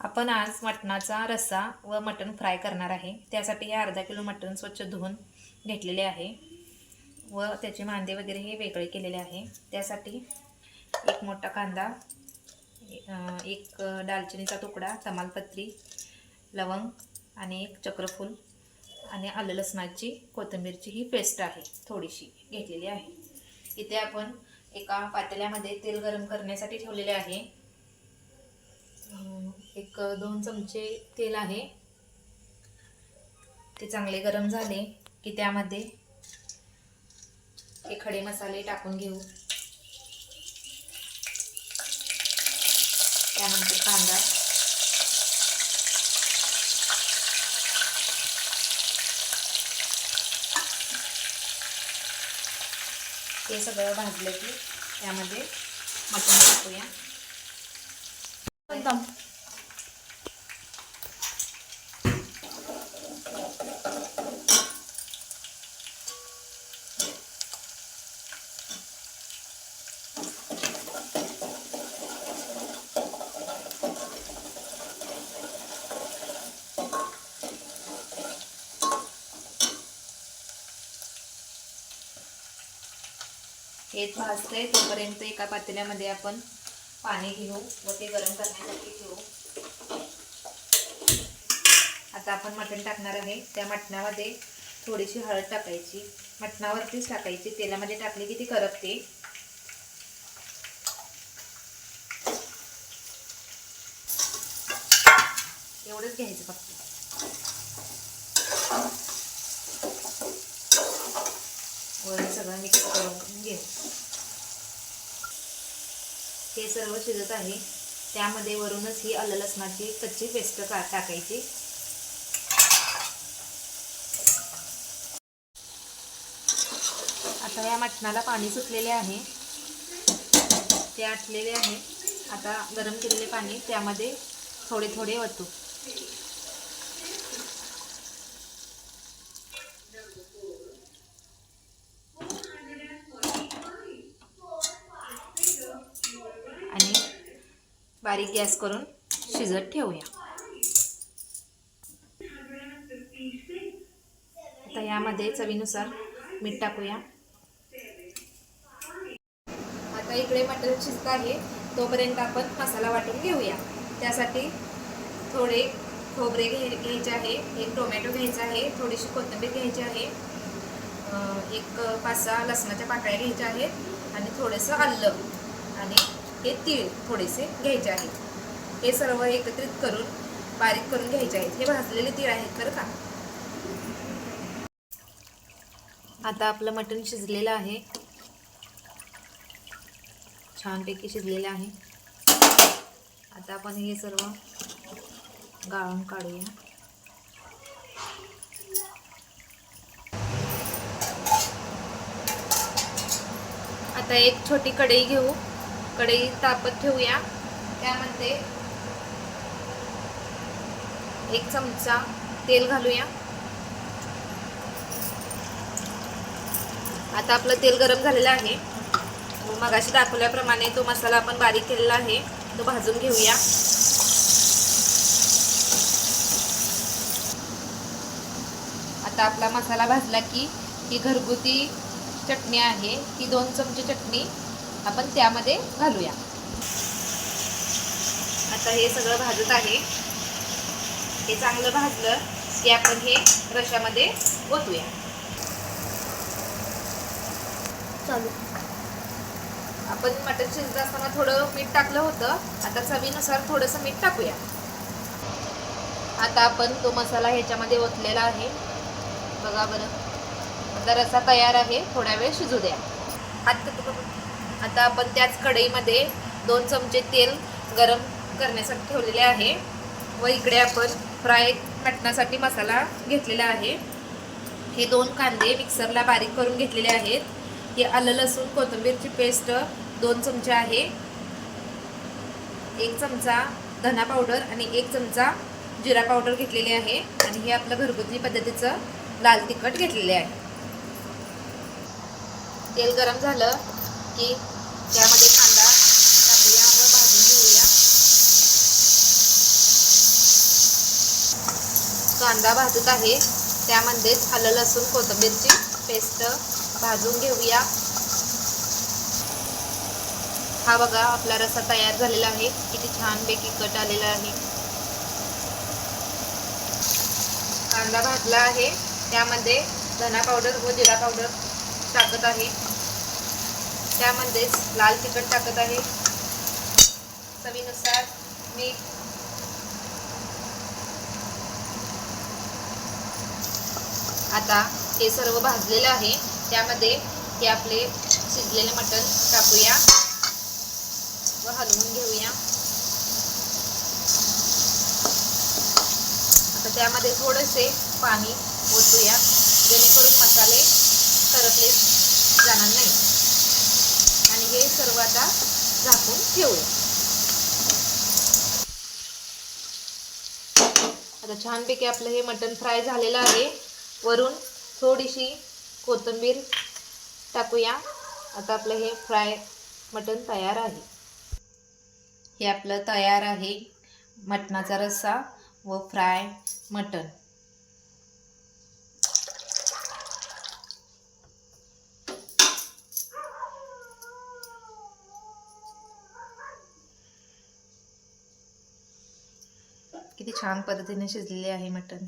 आपण आज मटणाचा रस्सा व मटण फ्राय करणार आहे. त्यासाठी हे अर्धा किलो मटण स्वच्छ धुवून घेतलेले आहे. व त्याचे मांदे वगैरे हे वेगळे केलेले आहे. त्यासाठी एक मोठा कांदा एक दालचिनीचा तुकडा तमालपत्री लवंग आणि एक चक्रफूल आणि आलं लसणाची कोथिंबीरची ही पेस्ट आहे थोडीशी घेतलेली आहे. इथे आपण एका पातेल्यामध्ये तेल गरम करण्यासाठी ठेवलेले आहे. एक दोन चमचे तेल आहे. ते चांगले गरम झाले की त्यामध्ये हे खडे मसाले टाकून घेऊ. त्यानंतर कांदा. हे सगळं भाजलं की त्यामध्ये मटण टाकूया. एकदम भाजतंय तोपर्यंत एका पातेल्यामध्ये आपण पाणी घेऊ व ते गरम करण्यासाठी ठेवू आता आपण मटण टाकणार आहे. त्या मटणामध्ये थोडीशी हळद टाकायची. मटणावरतीच टाकायची. तेलामध्ये टाकली की ती करपते. एवढंच घ्यायचं फक्त वर हे सगळं मिक्स करून घेऊ हे सर्व शिजत आहे. त्यामध्ये वरूनच ही आलं लसणाची कच्ची पेस्ट का टाकायची. आता या मटणाला पाणी सुटलेले आहे. ते आटलेले आहे. आता गरम केलेले पाणी त्यामध्ये थोडे थोडे ओतू आणि बारीक गॅस करून शिजत ठेवूया. आता यामध्ये चवीनुसार मीठ टाकूया. आता इकडे मटण शिजत आहे. तोपर्यंत आपण मसाला वाटून घेऊया. त्यासाठी थोडे खोबरे घे घ्यायचे आहे एक टोमॅटो घ्यायचा आहे थोडीशी कोथिंबीर घ्यायची आहे एक पाच सहा लसणाच्या पाकळ्या घ्यायच्या आहेत आणि थोडंसं आलं आणि हे तीळ थोडेसे घ्यायचे आहेत. हे सर्व एकत्रित करून बारीक करून घ्यायचे आहेत. हे भाजलेले तीळ आहेत बरं का? आता आपलं मटण शिजलेलं आहे. छानपैकी शिजलेलं आहे. आता आपण हे सर्व गाळून काढूया. आता एक छोटी कढई घेऊ. कढई तापत ठेवूया. त्यामध्ये एक चमचा तेल घालूया. आता आपलं तेल गरम झालेलं आहे. मगाशी दाखवल्याप्रमाणे तो मसाला आपण बारीक केलेला आहे. तो भाजून घेऊया. आता आपला मसाला भाजला की ही घरगुती चटणी आहे. ती दोन चमचे चटणी आपण त्यामध्ये घालूया. आता हे सगळं भाजत आहे. हे चांगलं भाजलं की आपण हे रशामध्ये ओतूया. चालू आपण मटण शिजत असताना थोडं मीठ टाकलं होतं. आता चवीनुसार थोडंसं मीठ टाकूया. आता आपण तो मसाला ह्याच्यामध्ये ओतलेला आहे. बघा बरं. आता रसा तयार आहे. थोड्या वेळ शिजू द्या. हात. आता आपण त्याच कढईमध्ये दोन चमचे तेल गरम करण्यासाठी ठेवलेले आहे. व इकडे आपण फ्राय मटणासाठी मसाला घेतलेला आहे. हे दोन कांदे मिक्सरला बारीक करून घेतलेले आहेत. हे आलं लसूण कोथिंबीरची पेस्ट दोन चमचे आहे. एक चमचा धना पावडर आणि एक चमचा जिरा पावडर घेतलेली आहे. आणि हे आपलं घरगुती पद्धतीचं लाल तिखट घेतलेले आहे. तेल गरम झालं. की त्यामध्ये कांदा टाकूया व भाजून घेऊया. कांदा भाजत आहे त्यामध्येच आलं लसूण कोथंबीरची पेस्ट भाजून घेऊया. हा बघा आपला रसा तयार झालेला आहे. किती छानपैकी कट आलेला आहे. कांदा भाजला आहे. त्यामध्ये धना पावडर व जिरा पावडर टाकत आहे. त्यामध्येच लाल तिखट टाकत आहे. चवीनुसार मीठ. आता हे सर्व भाजलेलं आहे. त्यामध्ये हे आपले शिजलेले मटण टाकूया व हलवून घेऊया. आता त्यामध्ये थोडेसे पाणी ओतूया जेणेकरून मसाले सरकले जाणार नाही. सर्व आता झाकून ठेवूया. आता छानपैकी आपलं हे मटण फ्राय झालेलं आहे. वरून थोडीशी कोथिंबीर टाकूया. आता आपलं हे फ्राय मटण तयार आहे. हे आपलं तयार आहे मटणाचा रस्सा व फ्राय मटण. किती छान पद्धतीने शिजलेले आहे मटण.